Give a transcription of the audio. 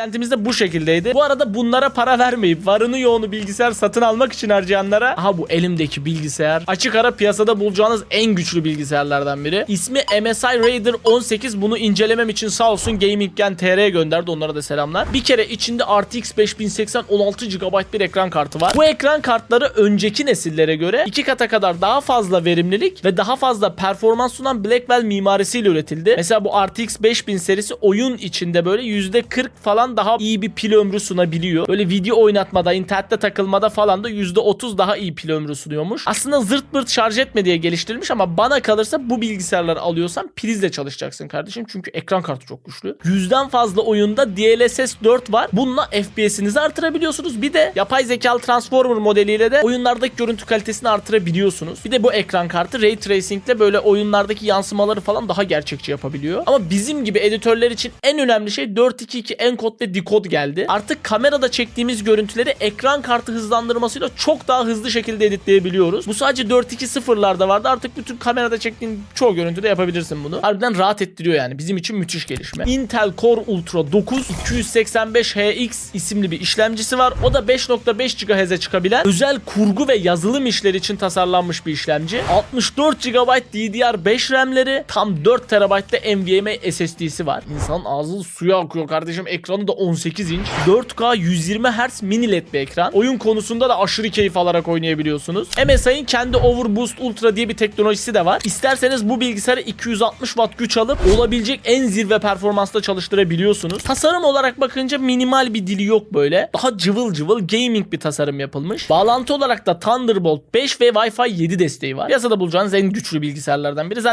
Beklentimiz de bu şekildeydi. Bu arada bunlara para vermeyip varını yoğunu bilgisayar satın almak için harcayanlara aha bu elimdeki bilgisayar açık ara piyasada bulacağınız en güçlü bilgisayarlardan biri. İsmi MSI Raider 18 bunu incelemem için sağ olsun Gaming Gen TR'ye gönderdi onlara da selamlar. Bir kere içinde RTX 5080 16 GB bir ekran kartı var. Bu ekran kartları önceki nesillere göre iki kata kadar daha fazla verimlilik ve daha fazla performans sunan Blackwell mimarisiyle üretildi. Mesela bu RTX 5000 serisi oyun içinde böyle %40 falan daha iyi bir pil ömrü sunabiliyor. Böyle video oynatmada, internette takılmada falan da %30 daha iyi pil ömrü sunuyormuş. Aslında zırt pırt şarj etme diye geliştirilmiş ama bana kalırsa bu bilgisayarları alıyorsan prizle çalışacaksın kardeşim. Çünkü ekran kartı çok güçlü. Yüzden fazla oyunda DLSS 4 var. Bununla FPS'inizi artırabiliyorsunuz. Bir de yapay zekalı Transformer modeliyle de oyunlardaki görüntü kalitesini artırabiliyorsunuz. Bir de bu ekran kartı Ray Tracing ile böyle oyunlardaki yansımaları falan daha gerçekçi yapabiliyor. Ama bizim gibi editörler için en önemli şey 422 encode ve decode geldi. Artık kamerada çektiğimiz görüntüleri ekran kartı hızlandırmasıyla çok daha hızlı şekilde editleyebiliyoruz. Bu sadece 420'larda vardı. Artık bütün kamerada çektiğin çoğu görüntüde yapabilirsin bunu. Harbiden rahat ettiriyor yani. Bizim için müthiş gelişme. Intel Core Ultra 9 285HX isimli bir işlemcisi var. O da 5.5 GHz'e çıkabilen özel kurgu ve yazılım işleri için tasarlanmış bir işlemci. 64 GB DDR5 RAM'leri tam 4 TB'de NVMe SSD'si var. İnsanın ağzı suya akıyor kardeşim. Ekranı da 18 inç. 4K 120 Hz mini LED bir ekran. Oyun konusunda da aşırı keyif alarak oynayabiliyorsunuz. MSI'ın kendi Overboost Ultra diye bir teknolojisi de var. İsterseniz bu bilgisayarı 260 Watt güç alıp olabilecek en zirve performansta çalıştırabiliyorsunuz. Tasarım olarak bakınca minimal bir dili yok böyle. Daha cıvıl cıvıl gaming bir tasarım yapılmış. Bağlantı olarak da Thunderbolt 5 ve Wi-Fi 7 desteği var. Piyasada bulacağınız en güçlü bilgisayarlardan biri. Zaten